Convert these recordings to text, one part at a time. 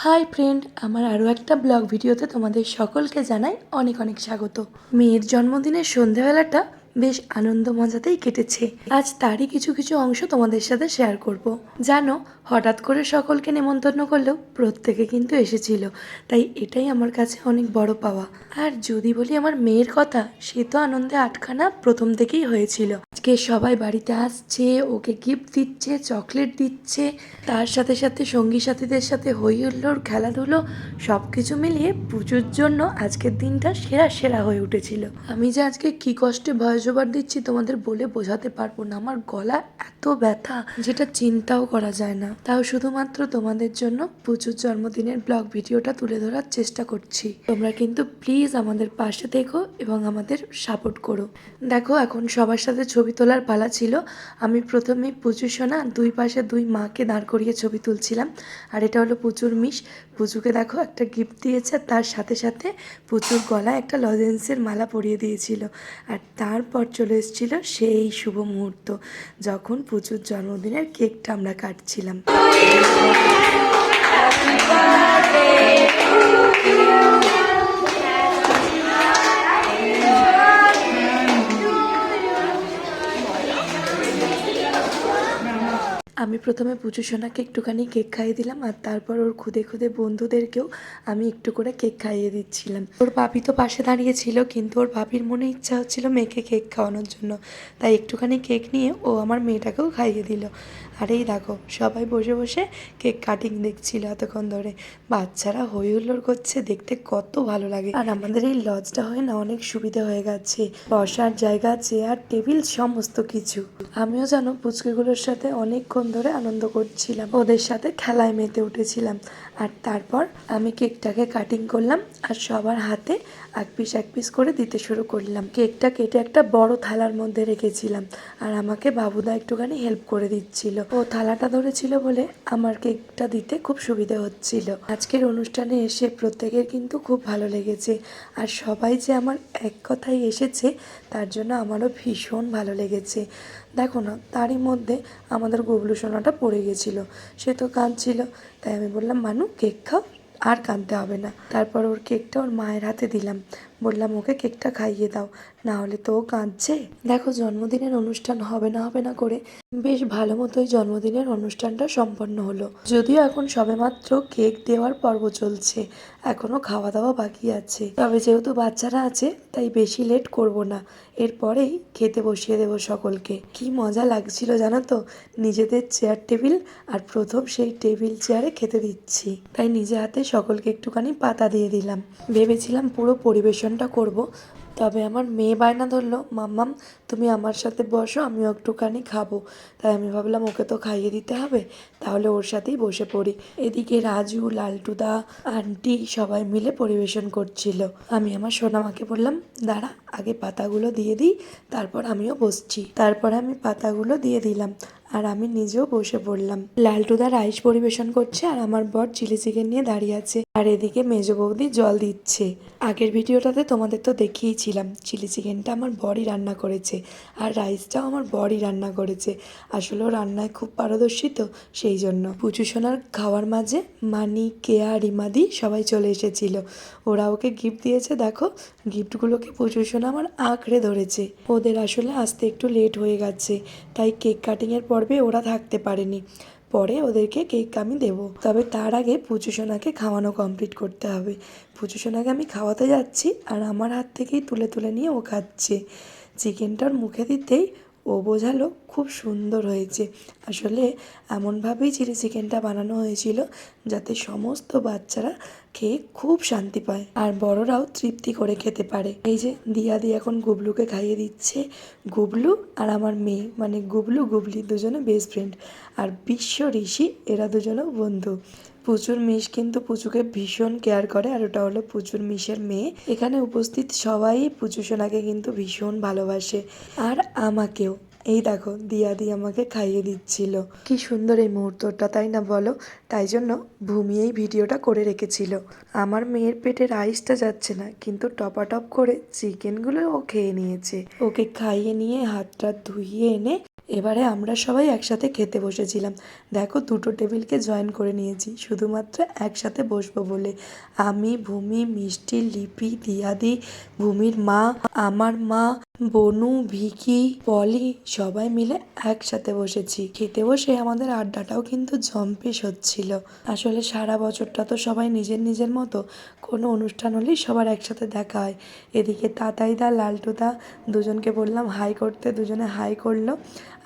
Hi friend আমার আরও একটা ব্লগ ভিডিওতে তোমাদের সকলকে জানাই অনেক অনেক স্বাগত। মেয়ের জন্মদিনের সন্ধেবেলাটা বেশ আনন্দ মজাতেই কেটেছে। আজ তারই কিছু কিছু অংশ তোমাদের সাথে শেয়ার করব। জানো, হঠাৎ করে সকলকে নেমন্তন্ন করলেও প্রত্যেকে কিন্তু এসেছিল, তাই এটাই আমার কাছে অনেক বড় পাওয়া। আর যদি বলি আমার মেয়ের কথা, সে তো আনন্দে আটখানা প্রথম থেকেই হয়েছিল। আজকে সবাই বাড়িতে আসছে, ওকে গিফট দিচ্ছে চকলেট দিচ্ছে, তার সাথে সাথে সঙ্গী সাথীদের সাথে হই হুল্লোড়, খেলাধুলো সব কিছু মিলিয়ে পুজোর জন্য আজকের দিনটা সেরা সেরা হয়ে উঠেছিল। আমি যে আজকে কি কষ্টে ভয়েস ওভার দিচ্ছি, তোমাদের বলে বোঝাতে পারব না। আমার গলা এত ব্যথা যেটা চিন্তাও করা যায় না। তাও শুধুমাত্র তোমাদের জন্য পুজোর জন্মদিনের ব্লগ ভিডিওটা তুলে ধরার চেষ্টা করছি। তোমরা কিন্তু প্লিজ আমাদের পাশে দেখো এবং আমাদের সাপোর্ট করো। দেখো, এখন সবার সাথে ছবি তোলার পালা ছিল। আমি প্রথমে পুজো সোনা দুই পাশে দুই মাকে দাঁড় করিয়ে ছবি তুলছিলাম। আর এটা হলো পুজোর মিশ। পুজোকে দেখো একটা গিফট দিয়েছে তার সাথে সাথে পুচুর গলায় একটা লজেন্সের মালা পরিয়ে দিয়েছিল। আর তারপর চলে এসেছিল সেই শুভ মুহূর্ত, যখন পুচুর জন্মদিনের কেকটা আমরা কাটছিলাম। প্রথমে পুজো সোনাকে একটুখানি কেক খাইয়ে দিলাম আর তারপর ওর খুদে খুদে বন্ধুদেরকেও আমি একটু করে কেক খাইয়ে দিচ্ছিলাম। ওর বাপি তো পাশে দাঁড়িয়ে ছিল, কিন্তু ওর বাপির মনে ইচ্ছা হচ্ছিল মেয়েকে কেক খাওয়ানোর জন্য। তাই একটুখানি কেক নিয়ে ও আমার মেয়েটাকেও খাইয়ে দিল। আর এই দেখো, সবাই বসে বসে কেক কাটিং দেখছিল এতক্ষণ ধরে। বাচ্চারা হই হুল্লোড় করছে, দেখতে কত ভালো লাগে। আর আমাদের এই লজটা হয় না অনেক সুবিধা হয়ে গেছে। বসার জায়গা, চেয়ার, টেবিল, সমস্ত কিছু। আমিও জানো পুচকেগুলোর সাথে অনেকক্ষণ ধরে আনন্দ করছিলাম। ওদের সাথে খেলায় মেতে উঠেছিলাম। আর তারপর আমি কেকটাকে কাটিং করলাম আর সবার হাতে এক পিস এক পিস করে দিতে শুরু করলাম। কেকটা কেটে একটা বড় থালার মধ্যে রেখেছিলাম আর আমাকে বাবুদা একটুখানি হেল্প করে দিচ্ছিল। ও থালাটা ধরেছিল বলে আমার কেকটা দিতে খুব সুবিধে হচ্ছিল। আজকের অনুষ্ঠানে এসে প্রত্যেকের কিন্তু খুব ভালো লেগেছে আর সবাই যে আমার এক কথাই এসেছে তার জন্য আমারও ভীষণ ভালো লেগেছে। দেখো না, তারই মধ্যে আমাদের গোবলু সোনাটা পড়ে গেছিল। সে তো কাঁদছিল। তাই আমি বললাম, মানু, কেক খাও, আর কাঁদতে হবে না। তারপর ওর কেকটা ওর মায়ের হাতে দিলাম। বললাম, ওকে কেকটা খাইয়ে দাও, না হলে তো ও কাঁদছে। দেখো, জন্মদিনের অনুষ্ঠান হবে না হবে না করে বেশ ভালো মতোই জন্মদিনের অনুষ্ঠানটা সম্পন্ন হলো। যদিও এখন সবেমাত্র কেক দেওয়ার পর্ব চলছে, এখনও খাওয়া দাওয়া বাকি আছে। তবে যেহেতু বাচ্চারা আছে, তাই বেশি লেট করব না। এরপরেই খেতে বসিয়ে দেবো সকলকে। কি মজা লাগছিল জানো তো? নিজেদের চেয়ার টেবিল আর প্রথম সেই টেবিল চেয়ারে খেতে দিচ্ছি। তাই নিজে হাতে সকলকে একটুখানি পাতা দিয়ে দিলাম। ভেবেছিলাম পুরো পরিবেশনটা করব। তবে আমার মেয়ে বায়না ধরলো, মাম্মাম, তুমি আমার সাথে বসো, আমিও একটুখানি খাব। তাই আমি ভাবলাম, ওকে তো খাইয়ে দিতে হবে, তাহলে ওর সাথেই বসে পড়ি। এদিকে রাজু, লালটুদা, আন্টি সবাই মিলে পরিবেশন করছিল। আমি আমার সোনামাকে বললাম, দাঁড়া, আগে পাতাগুলো দিয়ে দিই, তারপর আমিও বসছি। তারপর আমি পাতাগুলো দিয়ে দিলাম, আর আমি নিজেও বসে পড়লাম। লালটুদা রাইস পরিবেশন করছে, আর আমার বর চিলি চিকেন নিয়ে দাঁড়িয়ে আছে। আর এদিকে মেজ বৌদি জল দিচ্ছে। আগের ভিডিওটাতে তোমাদের তো দেখিয়েছিলাম চিলি চিকেনটা আমার বরই রান্না করেছে আর রাইসটাও আমার বরই রান্না করেছে। আসলে রান্নায় খুব পারদর্শী তো, সেই জন্য। পুচু সোনার খাওয়ার মাঝে মানি, কেয়া রিমাদি সবাই চলে এসেছিল। ওরা ওকে গিফট দিয়েছে, দেখো। গিফটগুলোকে পুচু সোনা আমার আঁকড়ে ধরেছে। ওদের আসলে আসতে একটু লেট হয়ে গেছে, তাই কেক কাটিংয়ের পর্বে ওরা থাকতে পারেনি। পরে ওদেরকে কেক আমি দেব। তবে তার আগে পুচু সোনাকে খাওয়ানো কমপ্লিট করতে হবে। পুচু সোনাকে আমি খাওয়াতে যাচ্ছি আর আমার হাত থেকেই তুলে তুলে নিয়ে ও খাচ্ছে। চিকেনটার মুখে দিতেই ও বোঝালো খুব সুন্দর হয়েছে। আসলে এমনভাবেই চিলি চিকেনটা বানানো হয়েছিল যাতে সমস্ত বাচ্চারা খেয়ে খুব শান্তি পায়। আর বড়রাও তৃপ্তি করে খেতে পারে। এই যে, দিয়া দি এখন গুবলুকে খাইয়ে দিচ্ছে। গুবলু আর আমার মেয়ে মানে গুবলু, গুবলি দুজনে বেস্ট ফ্রেন্ড আর বিশ্ব ঋষি, এরা দুজনেও বন্ধু। পুচুর মিশ কিন্তু পুচুকে ভীষণ কেয়ার করে, আর ওটা হলো পুচুর মিশের মেয়ে। এখানে উপস্থিত সবাই পুচু সোনাকে কিন্তু ভীষণ ভালোবাসে। আর আমাকেও। এই দেখো দিয়া দি আমাকে খাইয়ে দিচ্ছিল। কি সুন্দর এই মুহূর্তটা তাই না বলো? তাই জন্য ভূমি এই ভিডিওটা করে রেখেছিল। আমার মেয়ের পেটে রাইসটা যাচ্ছে না কিন্তু টপাটপ করে চিকেনগুলো ও খেয়ে নিয়েছে। ওকে খাইয়ে নিয়ে হাতটা ধুইয়ে এনে এবারে আমরা সবাই একসাথে খেতে বসেছিলাম। দেখো দুটো টেবিলকে জয়েন করে নিয়েছি শুধুমাত্র একসাথে বসবো বলে। আমি ভূমি মিষ্টি লিপি দিয়াদি ভূমির মা আমার মা বনু, ভিকি, পলি সবাই মিলে একসাথে বসেছি। খেতে বসে আমাদের আড্ডাটাও কিন্তু জম্পেশ হচ্ছিল। আসলে সারা বছরটা তো সবাই নিজের নিজের মতো। কোনো অনুষ্ঠান হলেই সবার একসাথে দেখা হয়। এদিকে তাতাইদা লালটুদা দুজনকে বললাম হাই করতে, দুজনে হাই করল।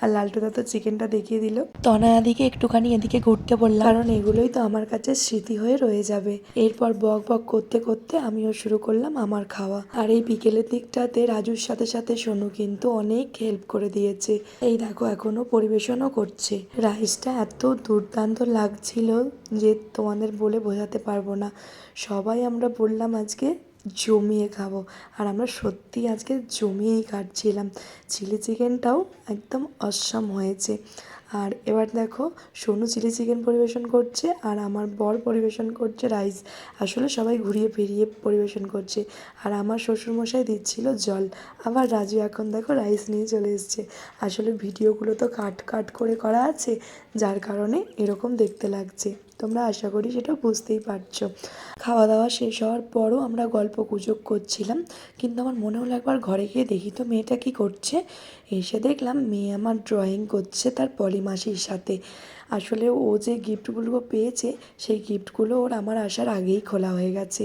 আর লালটুদা তো চিকেনটা দেখিয়ে দিল। তনায়াদিকে একটুখানি এদিকে ঘুরতে বললাম, কারণ এগুলোই তো আমার কাছে স্মৃতি হয়ে রয়ে যাবে। এরপর বক বক করতে করতে আমিও শুরু করলাম আমার খাওয়া। আর এই বিকেলের দিকটাতে রাজুর সাথে সাথে সোনু কিন্তু অনেক হেল্প করে দিয়েছে। এই দেখো এখনও পরিবেশনও করছে। রাইসটা এত দুর্দান্ত লাগছিল যে তোমাদের বলে বোঝাতে পারব না। সবাই আমরা বললাম আজকে জমিয়ে খাব। আর আমরা সত্যি আজকে জমিয়েই কাটছিলাম। চিলি চিকেনটাও একদম অসম হয়েছে। আর এবার দেখো, সোনু চিলি চিকেন পরিবেশন করছে আর আমার বর পরিবেশন করছে রাইস। আসলে সবাই ঘুরিয়ে ফিরিয়ে পরিবেশন করছে আর আমার শ্বশুরমশাই দিচ্ছিল জল। আবার রাজু এখন দেখো রাইস নিয়ে চলে এসছে। আসলে ভিডিওগুলো তো কাট কাট করে করা আছে, যার কারণে এরকম দেখতে লাগছে। তোমরা আশা করি সেটা বুঝতেই পারছ। খাওয়া দাওয়া শেষ হওয়ার পরও আমরা গল্প গুজব করছিলাম, কিন্তু আমার মনে হলো একবার ঘরে গিয়ে দেখি তো মেয়েটা কি করছে। এসে দেখলাম মেয়ে আমার ড্রয়িং করছে তার পলিমাসির সাথে। আসলে ও যে গিফটগুলো পেয়েছে, সেই গিফটগুলো ওর আমার আসার আগেই খোলা হয়ে গেছে।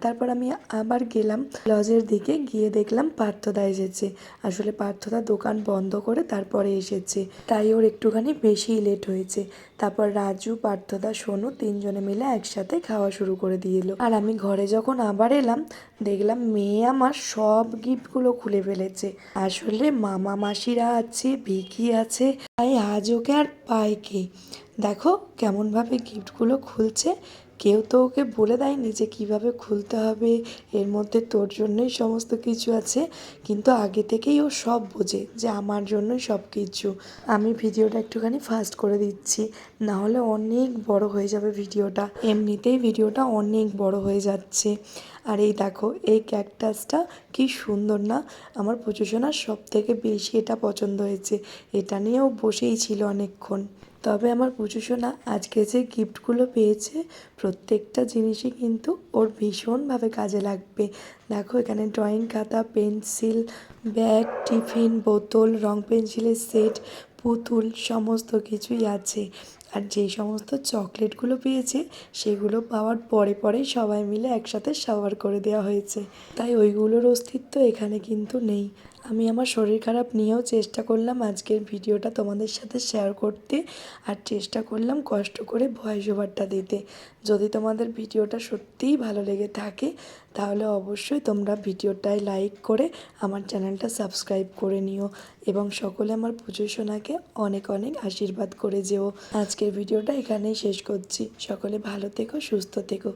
তারপর আমি আবার গেলাম লজের দিকে, গিয়ে দেখলাম পার্থদা এসেছে। আসলে পার্থদা দোকান বন্ধ করে তারপরে এসেছে। তাই ওর একটুখানি বেশিই লেট হয়েছে। তারপর রাজু, পার্থদা, সোনু তিনজনে মিলে একসাথে খাওয়া শুরু করে দিল আর আমি ঘরে যখন আবার এলাম, দেখলাম মেয়ে আমার সব গিফটগুলো খুলে ফেলেছে। আসলে মামা মাসিরা আছে, ভিকি আছে, তাই আজ ওকে আর পায় কে দেখো কেমনভাবে গিফটগুলো খুলছে। কেউ তো ওকে বলে দেয়নি যে কীভাবে খুলতে হবে, এর মধ্যে তোর জন্যই সমস্ত কিছু আছে। কিন্তু আগে থেকেই ও সব বোঝে যে আমার জন্যই সব কিছু। আমি ভিডিওটা একটুখানি ফাস্ট করে দিচ্ছি, না হলে অনেক বড় হয়ে যাবে ভিডিওটা। এমনিতেই ভিডিওটা অনেক বড় হয়ে যাচ্ছে। আর এই দেখো, এই ক্যাকটাসটা কি সুন্দর না? আমার প্রযোজনার সব থেকে বেশি এটা পছন্দ হয়েছে। এটা নিয়েও বসেই ছিল অনেকক্ষণ। তবে আমার পুচুসোনা আজকে যে গিফটগুলো পেয়েছে, প্রত্যেকটা জিনিসই কিন্তু ওর ভীষণভাবে কাজে লাগবে। দেখো, এখানে ড্রয়িং খাতা, পেন্সিল, ব্যাগ, টিফিন বোতল, রং পেন্সিলের সেট, পুতুল, সমস্ত কিছুই আছে। আর যেই সমস্ত চকলেটগুলো পেয়েছে, সেগুলো পাওয়ার পরে পরেই সবাই মিলে একসাথে সাওয়ার করে দেওয়া হয়েছে। তাই ওইগুলোর অস্তিত্ব এখানে কিন্তু নেই। আমি আমার শরীর খারাপ নিয়েও চেষ্টা করলাম আজকের ভিডিওটা তোমাদের সাথে শেয়ার করতে আর চেষ্টা করলাম কষ্ট করে ভয়েস ওভারটা দিতে। যদি তোমাদের ভিডিওটা সত্যিই ভালো লেগে থাকে, তাহলে অবশ্যই তোমরা ভিডিওটায় লাইক করে আমার চ্যানেলটা সাবস্ক্রাইব করে নিও এবং সকলে আমার পুজো সোনাকে অনেক অনেক আশীর্বাদ করে যেও। আজকের ভিডিওটা এখানেই শেষ করছি। সকলে ভালো থেকো, সুস্থ থেকো।